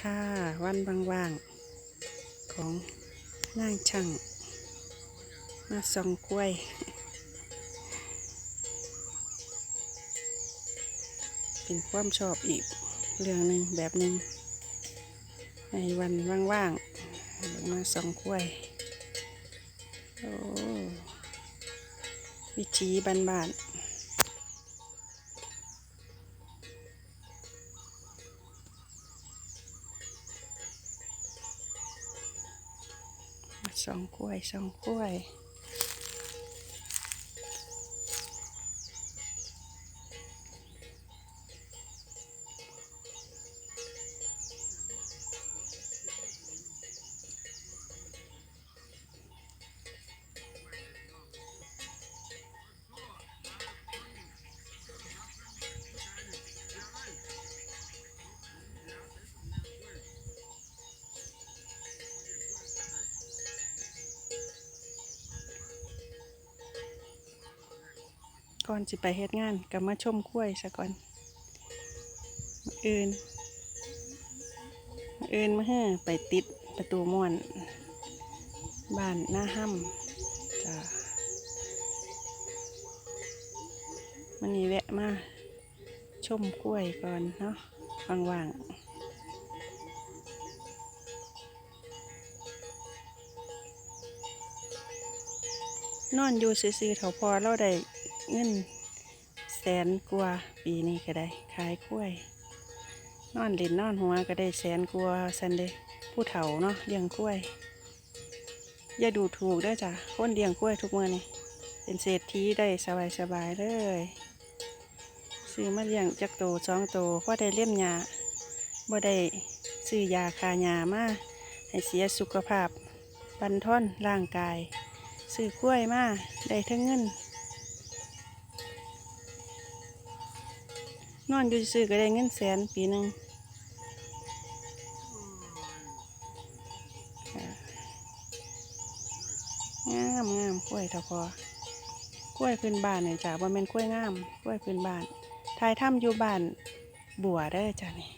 ค่ะ วันว่างๆ ของนางช่าง มาส่องกล้วยเป็นความชอบอีกเรื่องหนึ่งแบบหนึ่งในวันว่างๆมาส่องกล้วยโอ้วิธีบานๆ สองกล้วยสองกล้วย ก่อนสิไปเฮ็ดงานก็มาชมกล้วยซะก่อนมื้ออื่นมื้ออื่นมาเฮ้อไปติดประตูม่วนบ้านหน้าห้ำจ้ามันนี้แวะมาชมกล้วยก่อนเนาะว่างๆนอนอยู่ซื่อๆเถาพอเราได้ เงินแสนกว่าปีนี้ก็ได้ขายกล้วย นอนเล่นนอนหัวก็ได้แสนกว่าสันเดะผู้เฒ่าเนาะเลี้ยงกล้วย อย่าดูถูกเด้อจ้ะคนเลี้ยงกล้วยทุกมื้อนี่เป็นเศรษฐีได้สบายๆเลยซื้อมาเลี้ยงจักโตสองโตพอได้เลี้ยมยาบ่ได้ซื้อยาคายามาให้เสียสุขภาพ บันทอนร่างกาย ซื้อกล้วยมาได้ทั้งเงิน นอนอยู่ซื้อก็ได้เงินแสนปีหนึ่งงามงามกล้วยเถาพอกล้วยพื้นบ้านเนี่ยจ้ะว่าเป็นกล้วยงามกล้วยพื้นบ้านทายถ้ำอยู่บ้านบัวได้จ้ะนี่